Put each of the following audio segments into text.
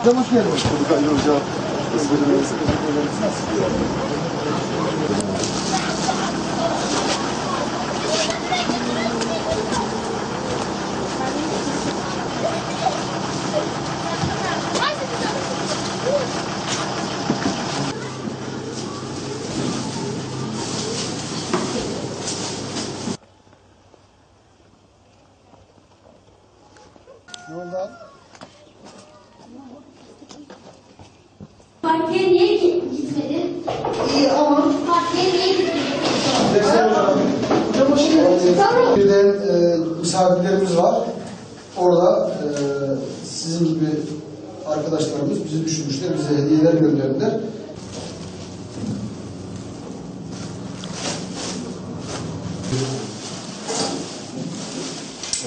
Hocam hoş geldiniz. Ne oldu abi? Partiye niye gitmedin? İyi ama Partiye niye gitmedin? Hocam hoş geldiniz. Bir de e, misafirlerimiz var. Orada e, sizin gibi arkadaşlarımız bizi düşünmüşler, bize hediyeler gönderdiler.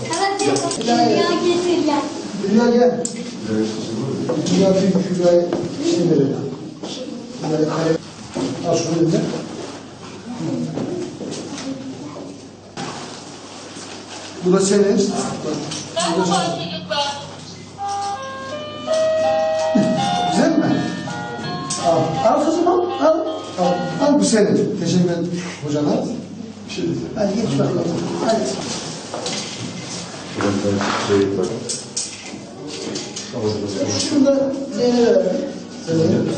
Evet, dünya getirdiler. Dünya gel. Dünya bir Kübra'ya şey verelim. Kübra'ya kare. Şunu eline. Bu da senin. Bu da senin. Güzel mi? Al. Al kızım al. Al. Al, al bu senin. Teşekkür ederim hocana. Bir şey diyeceğim. Hadi geç bakalım. Hadi. Şey bak. Şunu da Zeynep'e.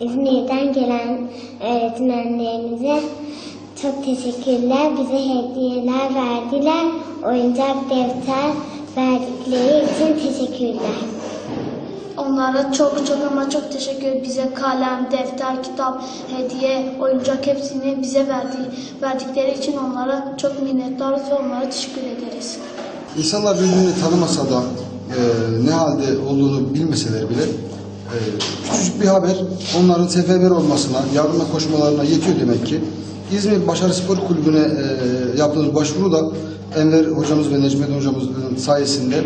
İzmir'den gelen öğretmenlerimize çok teşekkürler. Bize hediyeler verdiler. Oyuncak defter verdikleri için teşekkürler. Onlara çok çok ama çok teşekkür. Bize kalem, defter, kitap, hediye, oyuncak hepsini bize verdi, verdikleri için onlara çok minnettarız ve onlara teşekkür ederiz. İnsanlar birbirini tanımasa da e, ne halde olduğunu bilmeseler bile e, küçücük bir haber onların seferber olmasına, yardıma koşmalarına yetiyor demek ki. İzmir Başarı Spor Kulübü'ne e, yaptığımız başvuru da Enver hocamız ve Necmet hocamızın sayesinde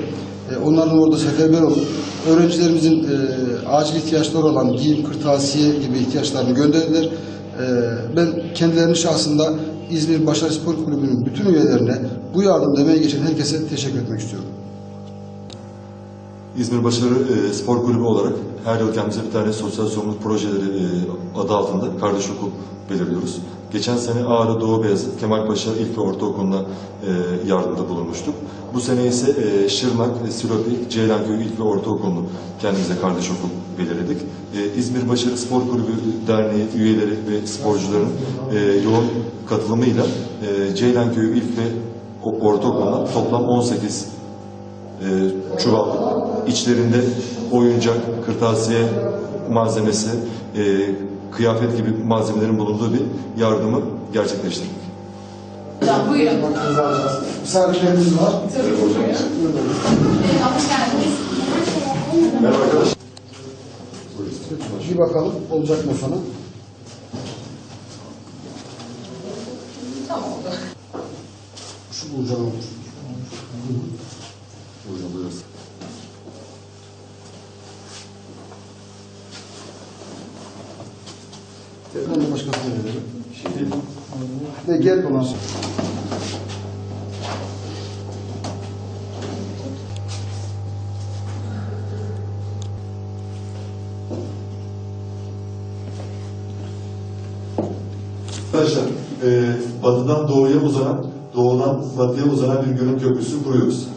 onların orada seferber olup öğrencilerimizin e, acil ihtiyaçları olan giyim, kırtasiye gibi ihtiyaçlarını gönderdiler. E, ben kendilerinin şahsında İzmir Başarı Spor Kulübü'nün bütün üyelerine bu yardım demeye geçen herkese teşekkür etmek istiyorum. İzmir Başarı e, Spor Kulübü olarak her yıl kendimize bir tane sosyal sorumluluk projeleri e, adı altında kardeş okul belirliyoruz. Geçen sene Ağrı Doğu Beyazıt Kemalpaşa İlk ve Ortaokulu'na e, yardımda bulunmuştuk. Bu sene ise e, Şırnak, e, Silopi, Ceylanköy İlk ve Ortaokulu'nu kendimize kardeş okul belirledik. İzmir Başarı Spor Kulübü Derneği üyeleri ve sporcuların yoğun katılımıyla e, Ceylanköy İlk ve Ortaokulu'na toplam 18 e, çuval içlerinde oyuncak, kırtasiye malzemesi, e, kıyafet gibi malzemelerin bulunduğu bir yardımı gerçekleştirdik. Buyurun. Misafirlerimiz var. Hoş geldiniz. Merhaba arkadaşlar. Bir bakalım olacak mı sana? Tamam oldu. Şu bulacağım. Hocam buyurun. Ben de başkasına verelim. Şey değil. Ne gel buna. Arkadaşlar, e, batıdan doğuya uzanan, doğudan batıya uzanan bir gönül köprüsü kuruyoruz.